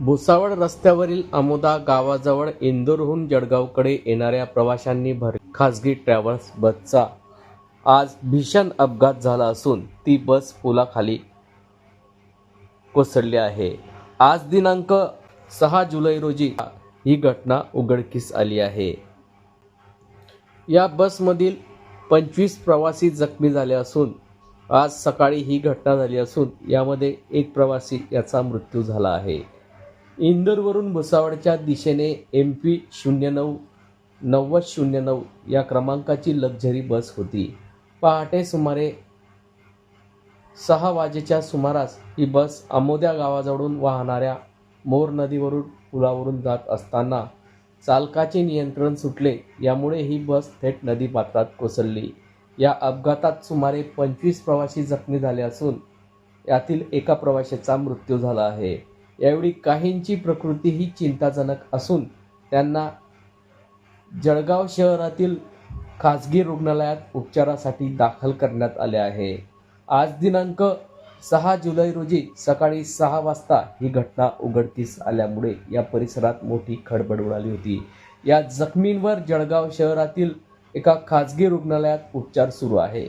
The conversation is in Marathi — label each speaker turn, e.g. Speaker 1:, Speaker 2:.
Speaker 1: भुसावळ रस्त्यावरील आमोदा गावाजवळ इंदोरहून जळगावकडे येणाऱ्या प्रवाशांनी भर खासगी ट्रॅव्हल्स बसचा आज भीषण अपघात झाला असून ती बस पुलाखाली कोसळली आहे. आज दिनांक सहा जुलै रोजी ही घटना उघडकीस आली आहे. या बसमधील पंचवीस प्रवासी जखमी झाले असून आज सकाळी ही घटना झाली असून यामध्ये एक प्रवासी याचा मृत्यू झाला आहे. इंदोरवरून भुसावळच्या दिशेने एम पी शून्य नऊ नव्वद शून्य नऊ या क्रमांकाची लक्झरी बस होती. पहाटे सुमारे सहा वाजेच्या सुमारास ही बस आमोद्या गावाजवळून वाहणाऱ्या मोर नदीवरून पुलावरून जात असताना चालकाचे नियंत्रण सुटले. यामुळे ही बस थेट नदीपात्रात कोसळली. या अपघातात सुमारे पंचवीस प्रवासी जखमी झाले असून यातील एका प्रवाशाचा मृत्यू झाला आहे. यावेळी काहींची प्रकृती ही चिंताजनक असून त्यांना जळगाव शहरातील खाजगी रुग्णालयात उपचारासाठी दाखल करण्यात आले आहे. आज दिनांक सहा जुलै रोजी सकाळी सहा वाजता ही घटना उघडकीस आल्यामुळे या परिसरात मोठी खडबड उडाली होती. या जखमींवर जळगाव शहरातील एका खाजगी रुग्णालयात उपचार सुरू आहे.